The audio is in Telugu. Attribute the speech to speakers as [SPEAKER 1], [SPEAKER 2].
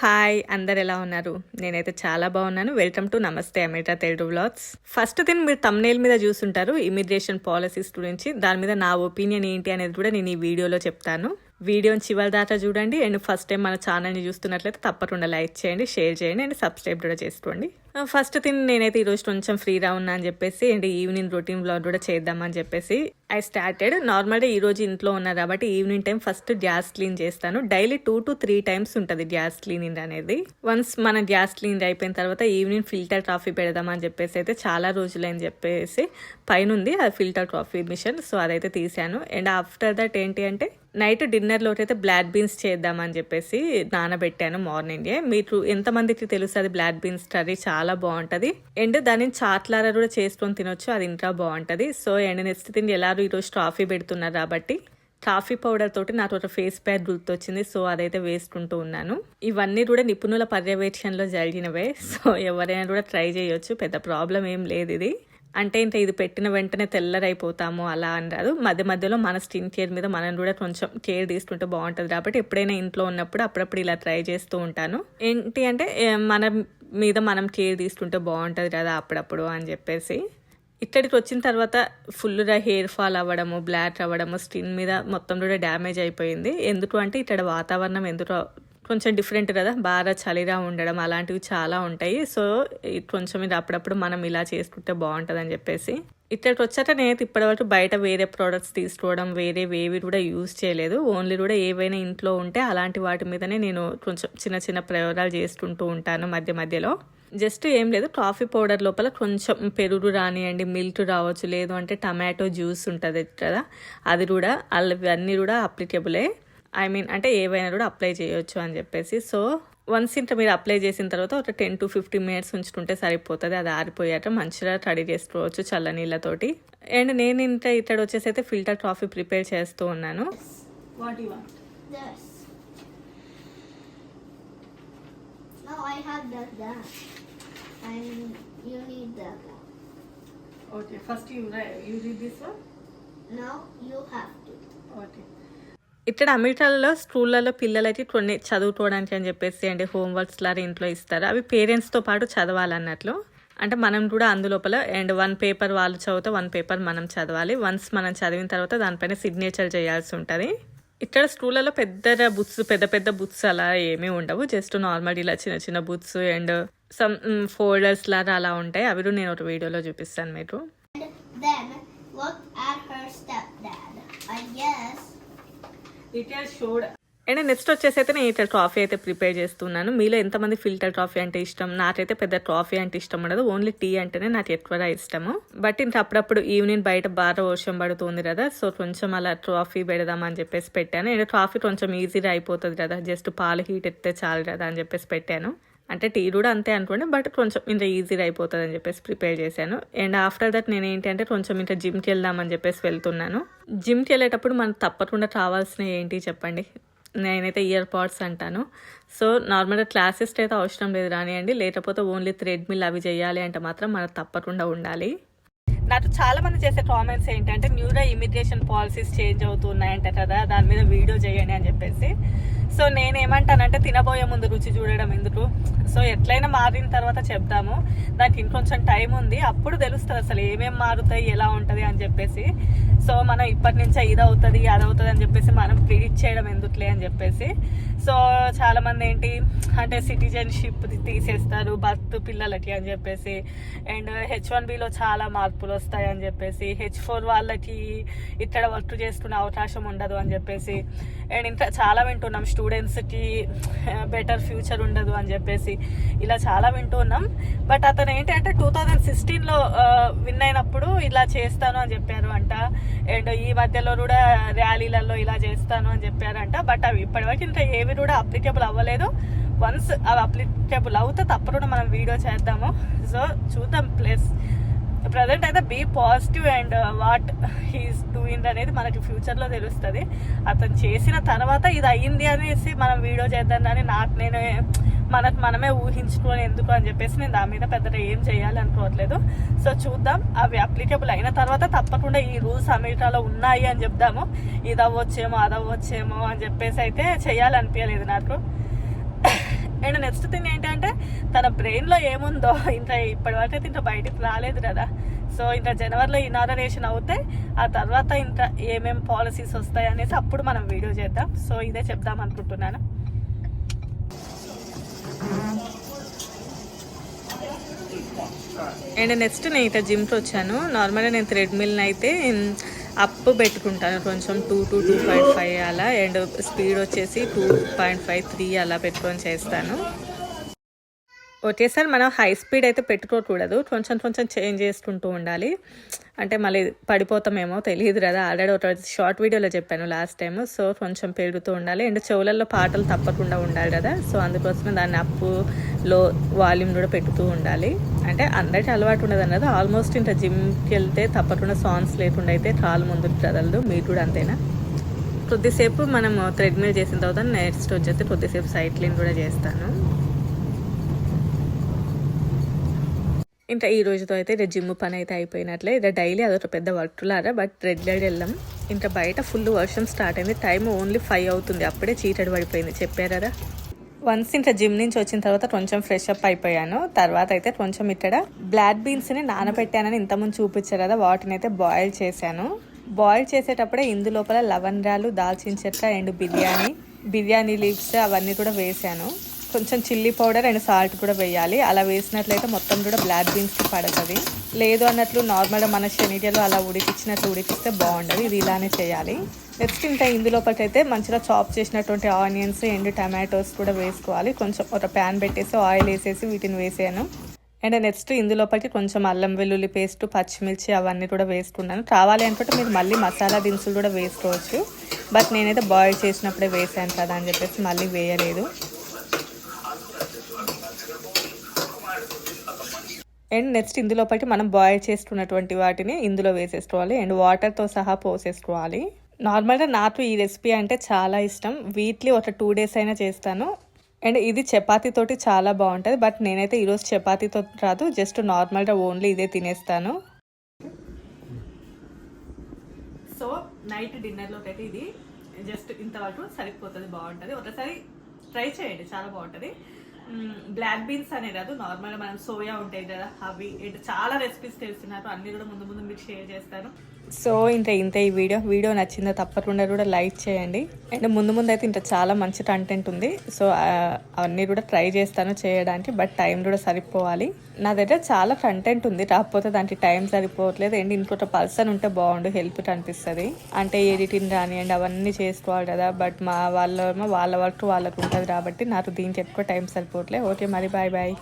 [SPEAKER 1] హాయ్ అందరు ఎలా ఉన్నారు? నేనైతే చాలా బాగున్నాను. Welcome to Namaste America Telugu vlogs first thing మీరు తమ్నేల్ మీద చూసుంటారు ఇమిగ్రేషన్ పాలసీస్ గురించి. దాని మీద నా ఒపీనియన్ ఏంటి అనేది కూడా నేను ఈ వీడియోలో చెప్తాను. వీడియోని చివరి దాకా చూడండి. అండ్ ఫస్ట్ టైం మన ఛానల్ని చూస్తున్నట్లయితే తప్పకుండా లైక్ చేయండి షేర్ చేయండి అండ్ సబ్స్క్రైబ్ కూడా చేసుకోండి. ఫస్ట్ థింగ్ నేనైతే ఈరోజు కొంచెం ఫ్రీగా ఉన్నా అని చెప్పేసి అండ్ ఈవినింగ్ రొటీన్ బ్లాగ్ కూడా చేద్దామని చెప్పేసి ఐ స్టార్టెడ్ నార్మల్గా ఈరోజు ఇంట్లో ఉన్నా కాబట్టి evening time first gas clean చేస్తాను. Daily two to three times ఉంటుంది గ్యాస్ క్లీనింగ్ అనేది. వన్స్ మన గ్యాస్ క్లీన్ అయిపోయిన తర్వాత ఈవినింగ్ ఫిల్టర్ కాఫీ పెడదామని చెప్పేసి అయితే చాలా రోజులని చెప్పేసి పైన ఉంది అది ఫిల్టర్ కాఫీ మిషన్. సో అదైతే తీసాను అండ్ ఆఫ్టర్ దట్ ఏంటి అంటే నైట్ డిన్నర్లోకి అయితే బ్లాక్ బీన్స్ చేద్దామని చెప్పేసి నానబెట్టాను మార్నింగే మీరు ఎంతమందికి తెలుస్తుంది బ్లాక్ బీన్స్ కర్రీ చాలా బాగుంటుంది. అండ్ దానిని చాట్లార కూడా చేసుకొని తినొచ్చు అది ఇంకా బాగుంటుంది. సో అండ్ నెక్స్ట్ తిండి ఎలాగో ఈరోజు కాఫీ పెడుతున్నారు కాబట్టి కాఫీ పౌడర్ తోటి నాకు ఒక ఫేస్ ప్యాక్ గుర్తొచ్చింది. సో అదైతే వేసుకుంటూ ఉన్నాను. ఇవన్నీ కూడా నిపుణుల పర్యవేక్షణలో జరిగినవే. సో ఎవరైనా కూడా ట్రై చేయొచ్చు పెద్ద ప్రాబ్లం ఏం లేదు ఇది. అంటే ఇంత ఇది పెట్టిన వెంటనే తెల్లరైపోతాము అలా అని రాదు. మధ్య మధ్యలో మన స్కిన్ కేర్ మీద మనం కూడా కొంచెం కేర్ తీసుకుంటే బాగుంటుంది కాబట్టి ఎప్పుడైనా ఇంట్లో ఉన్నప్పుడు అప్పుడప్పుడు ఇలా ట్రై చేస్తూ ఉంటాను. ఏంటి అంటే మన మీద మనం కేర్ తీసుకుంటే బాగుంటుంది కదా అప్పుడప్పుడు అని చెప్పేసి. ఇక్కడికి వచ్చిన తర్వాత ఫుల్గా హెయిర్ ఫాల్ అవ్వడము బ్లాక్ అవ్వడము స్కిన్ మీద మొత్తం కూడా డ్యామేజ్ అయిపోయింది. ఎందుకు అంటే ఇక్కడ వాతావరణం ఎందుకు కొంచెం డిఫరెంట్ కదా. బాగా చలిగా ఉండడం అలాంటివి చాలా ఉంటాయి. సో కొంచెం ఇది అప్పుడప్పుడు మనం ఇలా చేసుకుంటే బాగుంటుందని చెప్పేసి. ఇక్కడికి వచ్చాక నేను ఇప్పటివరకు బయట వేరే ప్రోడక్ట్స్ తీసుకోవడం వేరే వేవి కూడా యూజ్ చేయలేదు. ఓన్లీ కూడా ఏవైనా ఇంట్లో ఉంటే అలాంటి వాటి మీదనే నేను కొంచెం చిన్న చిన్న ప్రయోగాలు చేసుకుంటూ ఉంటాను మధ్య మధ్యలో. జస్ట్ ఏం లేదు కాఫీ పౌడర్ లోపల కొంచెం పెరుగు రానియండి మిల్క్ రావచ్చు. లేదు అంటే టమాటో జ్యూస్ ఉంటుంది కదా. అది కూడా అన్నీ కూడా అప్లికేబులే ఐ మీన్ అంటే ఏవైనా కూడా అప్లై చేయొచ్చు అని చెప్పేసి సో వన్స్ ఇంత మీరు అప్లై చేసిన తర్వాత ఒక టెన్ టు ఫిఫ్టీన్ మినిట్స్ ఉంచుకుంటే సరిపోతుంది అది ఆరిపోయాక మంచిగా రెడీ చేసుకోవచ్చు చల్ల నీళ్ళతోటి అండ్ నేను ఇంత ఇక్కడ వచ్చేసి అయితే ఫిల్టర్ కాఫీ ప్రిపేర్ చేస్తూ ఉన్నాను
[SPEAKER 2] This. That that. And you need that one. you have to.
[SPEAKER 1] Okay ఇక్కడ అమెరికాలో స్కూళ్ళలో పిల్లలకి కొన్ని చదువుకోవడానికి అని చెప్పేసి అంటే హోంవర్క్స్ లాగా ఇంట్లో ఇస్తారు. అవి పేరెంట్స్తో పాటు చదవాలన్నట్లు. అంటే మనం కూడా అందులోపల అండ్ వన్ పేపర్ వాళ్ళు చదివితే వన్ పేపర్ మనం చదవాలి. వన్స్ మనం చదివిన తర్వాత దానిపైన సిగ్నేచర్ చేయాల్సి ఉంటుంది. ఇక్కడ స్కూళ్ళలో పెద్ద బుక్స్ పెద్ద పెద్ద బుక్స్ అలా ఏమీ ఉండవు. జస్ట్ నార్మల్ ఇలా చిన్న చిన్న బుక్స్ అండ్ సమ్ ఫోల్డర్స్ లాగా అలా ఉంటాయి. అవి నేను ఒక వీడియోలో చూపిస్తాను మీకు.
[SPEAKER 2] And then
[SPEAKER 1] అండ్ నెక్స్ట్ వచ్చేసి అయితే నేను ఇట్లా ట్రాఫీ అయితే ప్రిపేర్ చేస్తున్నాను. మీలో ఎంతమంది ఫిల్టర్ ట్రాఫీ అంటే ఇష్టం? నాకైతే పెద్ద ట్రాఫీ అంటే ఇష్టం ఉండదు. ఓన్లీ టీ అంటేనే నాకు ఎక్కువగా ఇష్టము. బట్ ఇంక అప్పుడప్పుడు ఈవినింగ్ బయట బాగా వర్షం పడుతుంది కదా సో కొంచెం అలా ట్రాఫీ పెడదామని చెప్పేసి పెట్టాను. అండ్ ట్రాఫీ కొంచెం ఈజీగా అయిపోతుంది కదా జస్ట్ పాలు హీట్ ఎత్తే చాలు కదా అని చెప్పేసి పెట్టాను. అంటే టీ కూడా అంతే అనుకోండి బట్ కొంచెం ఇంత ఈజీగా అయిపోతుంది అని చెప్పేసి ప్రిపేర్ చేశాను. అండ్ ఆఫ్టర్ దట్ నేను ఏంటంటే కొంచెం ఇంకా జిమ్కి వెళ్దామని చెప్పేసి వెళ్తున్నాను. జిమ్కి వెళ్ళేటప్పుడు మనకు తప్పకుండా కావాల్సినవి ఏంటి చెప్పండి? నేనైతే ఇయర్ పాడ్స్ అంటాను. సో నార్మల్గా క్లాసెస్ అయితే అవసరం లేదు రానియండి లేకపోతే ఓన్లీ థ్రెడ్మిల్ అవి చేయాలి అంటే మాత్రం మనకు తప్పకుండా ఉండాలి. నాకు చాలా మంది చేసే కామెంట్స్ ఏంటంటే న్యూగా ఇమిగ్రేషన్ పాలసీస్ చేంజ్ అవుతున్నాయంట కదా దాని మీద వీడియో చేయండి అని చెప్పేసి. సో నేను ఏమంటానంటే తినబోయే ముందు రుచి చూడడం ఎందుకు? సో ఎట్లయినా మారిన తర్వాత చెప్తాము. దానికి ఇంకొంచెం టైం ఉంది. అప్పుడు తెలుస్తుంది అసలు ఏమేమి మారుతాయి ఎలా ఉంటుంది అని చెప్పేసి. సో మనం ఇప్పటి నుంచే ఇది అవుతుంది అది అవుతుంది అని చెప్పేసి మనం ప్రిడిక్ట్ చేయడం ఎందుకులే అని చెప్పేసి. సో చాలా మంది ఏంటి అంటే సిటిజన్షిప్ తీసేస్తారు బర్త్ పిల్లలకి అని చెప్పేసి. అండ్ హెచ్ వన్ బిలో చాలా మార్పులు వస్తాయి అని చెప్పేసి. హెచ్ ఫోర్ వాళ్ళకి ఇక్కడ వర్క్ చేసుకునే అవకాశం ఉండదు అని చెప్పేసి. అండ్ ఇంకా చాలా వింటున్నాం స్టూడెంట్స్కి బెటర్ ఫ్యూచర్ ఉండదు అని చెప్పేసి. ఇలా చాలా వింటున్నాం. బట్ అతను ఏంటంటే టూ థౌజండ్ సిక్స్టీన్లో విన్ అయినప్పుడు ఇలా చేస్తాను అని చెప్పారు అంట. అండ్ ఈ మధ్యలో కూడా ర్యాలీలలో ఇలా చేస్తాను అని చెప్పారంట. బట్ అవి ఇప్పటివరకు ఇంకా ఏవి కూడా అప్లికేబుల్ అవ్వలేదు. వన్స్ అవి అప్లికేబుల్ అవుతే తప్పకుండా మనం వీడియో చేద్దాము. సో చూద్దాం ప్లస్ ప్రజెంట్ అయితే be positive and what he's doing అనేది మనకి ఫ్యూచర్లో తెలుస్తుంది. అతను చేసిన తర్వాత ఇది అయ్యింది అనేసి మనం వీడియో చేద్దాం అని నాకు నేను మనకు మనమే ఊహించుకొని ఎందుకు అని చెప్పేసి నేను దాని మీద పెద్దగా ఏం చేయాలి అనుకోవట్లేదు సో చూద్దాం అవి అప్లికేబుల్ అయిన తర్వాత తప్పకుండా ఈ రూల్స్ అమెరికాలో ఉన్నాయి అని చెప్దాము. ఇది అవ్వచ్చేమో అది అవ్వచ్చేమో అని చెప్పేసి అయితే చేయాలనిపించలేదు నాకు. అండ్ నెక్స్ట్ థింగ్ ఏంటంటే తన బ్రెయిన్లో ఏముందో ఇంత ఇప్పటి వరకు అయితే ఇంత బయటకు రాలేదు కదా. సో ఇంత జనవరిలో ఇనాగరేషన్ అవుతే ఆ తర్వాత ఇంత ఏమేం పాలసీస్ వస్తాయి అనేసి అప్పుడు మనం వీడియో చేద్దాం. సో ఇదే చెప్దాం అనుకుంటున్నాను. అండ్ నెక్స్ట్ నేను ఇక్కడ జిమ్కి వచ్చాను. నార్మల్గా నేను థ్రెడ్మిల్ని అయితే అప్ పెట్టుకుంటాను. కొంచెం two to two point five అలా. అండ్ స్పీడ్ వచ్చేసి టూ పాయింట్ ఫైవ్ త్రీ అలా పెట్టుకొని చేస్తాను. ఒకేసారి మనం హై స్పీడ్ అయితే పెట్టుకోకూడదు. కొంచెం కొంచెం చేంజ్ చేసుకుంటూ ఉండాలి. అంటే మళ్ళీ పడిపోతామేమో తెలియదు కదా. ఆల్రెడీ ఒక షార్ట్ వీడియోలో చెప్పాను లాస్ట్ టైం సో కొంచెం పెరుగుతూ ఉండాలి. అండ్ చెవులలో పాటలు తప్పకుండా ఉండాలి కదా. సో అందుకోసమే దాన్ని అప్పు లో వాల్యూమ్ కూడా పెట్టుతూ ఉండాలి. అంటే అందరికీ అలవాటు ఉండదు అన్నది. ఆల్మోస్ట్ ఇంత జిమ్కి వెళ్తే తప్పకుండా సాంగ్స్ లేకుండా అయితే కాలు ముందుకు కదలదు. మీరు కూడా అంతేనా? కొద్దిసేపు మనం థ్రెడ్మిల్ చేసిన తర్వాత నెక్స్ట్ వచ్చేసి కొద్దిసేపు సైక్లింగ్ కూడా చేస్తాను. ఇంకా ఈ రోజుతో అయితే ఇక జిమ్ పని అయితే అయిపోయినట్లే. ఇక డైలీ అదొక పెద్ద వర్క్లారా. బట్ రెగ్యులర్ వెళ్ళాం. ఇంకా బయట ఫుల్ వర్షం స్టార్ట్ అయింది. టైం ఓన్లీ ఫైవ్ అవుతుంది. అప్పుడే చీకటి పడిపోయింది చెప్పారా వన్స్ ఇంకా జిమ్ నుంచి వచ్చిన తర్వాత కొంచెం ఫ్రెష్ అప్ అయిపోయాను. తర్వాత అయితే కొంచెం ఇక్కడ బ్లాక్ బీన్స్ని నానబెట్టానని ఇంతకుముందు చూపించారు కదా. వాటిని అయితే బాయిల్ చేశాను. బాయిల్ చేసేటప్పుడే ఇందు లోపల లవంగాలు దాల్చిన చెక్క అండ్ బిర్యానీ బిర్యానీ లీవ్స్ అవన్నీ కూడా వేసాను కొంచెం చిల్లీ పౌడర్ అండ్ సాల్ట్ కూడా వేయాలి. అలా వేసినట్లయితే మొత్తం కూడా బ్లాక్ బీన్స్కి పడుతుంది. లేదు అన్నట్లు నార్మల్గా మన శనిగలు అలా ఉడికిచ్చినట్లు ఉడికిస్తే బాగుండదు. ఇది ఇలానే చేయాలి. నెక్స్ట్ ఇంకా ఇందులోపటైతే మంచిగా చాప్ చేసినటువంటి ఆనియన్స్ అండ్ టమాటోస్ కూడా వేసుకోవాలి. కొంచెం ఒక ప్యాన్ పెట్టేసి ఆయిల్ వేసేసి వీటిని వేసాను. అండ్ నెక్స్ట్ ఇందులోపటి కొంచెం అల్లం వెల్లుల్లి పేస్ట్ పచ్చిమిర్చి అవన్నీ కూడా వేసుకున్నాను. కావాలి అనుకుంటే మీరు మళ్ళీ మసాలా దినుసులు కూడా వేసుకోవచ్చు. బట్ నేనైతే బాయిల్ చేసినప్పుడే వేసాను కదా అని చెప్పేసి మళ్ళీ వేయలేదు. అండ్ నెక్స్ట్ ఇందులో పట్టి మనం బాయిల్ చేసుకున్నటువంటి వాటిని ఇందులో వేసేసుకోవాలి. అండ్ వాటర్తో సహా పోసేసుకోవాలి. నార్మల్గా నాకు ఈ రెసిపీ అంటే చాలా ఇష్టం. వీక్లీ ఒక టూ డేస్ అయినా చేస్తాను. అండ్ ఇది చపాతీతోటి చాలా బాగుంటుంది. బట్ నేనైతే ఈరోజు చపాతీతో రాదు. జస్ట్ నార్మల్గా ఓన్లీ ఇదే తినేస్తాను. సో నైట్ డిన్నర్లోకి అయితే ఇది జస్ట్ ఇంతవరకు సరిపోతుంది బాగుంటుంది. ఒకసారి ట్రై చేయండి. చాలా బాగుంటుంది. బ్లాక్ బీన్స్ అనే కాదు నార్మల్గా మనం సోయా ఉంటాయి కదా అవి. చాలా రెసిపీస్ తెలుస్తున్నారు అన్ని కూడా ముందు ముందు మీకు షేర్ చేస్తాను. సో ఇంత ఇంత ఈ వీడియో వీడియో నచ్చిందో తప్పకుండా కూడా లైక్ చేయండి. అండ్ ముందు ముందు అయితే ఇంత చాలా మంచి కంటెంట్ ఉంది. సో అవన్నీ కూడా ట్రై చేస్తాను చేయడానికి బట్ టైం కూడా సరిపోవాలి. నా దగ్గర చాలా కంటెంట్ ఉంది. కాకపోతే దానికి టైం సరిపోవట్లేదు. అండ్ ఇంకొక పర్సన్ ఉంటే బాగుండు హెల్ప్ అనిపిస్తుంది. అంటే ఎడిటింగ్ రానివ్వండి అవన్నీ చేసుకోవాలి కదా. బట్ మా వాళ్ళ వాళ్ళ వర్క్ వాళ్ళకు ఉంటుంది కాబట్టి నాకు దీనికి ఎక్కువ టైం సరిపోవట్లేదు ఓకే మరి బాయ్ బాయ్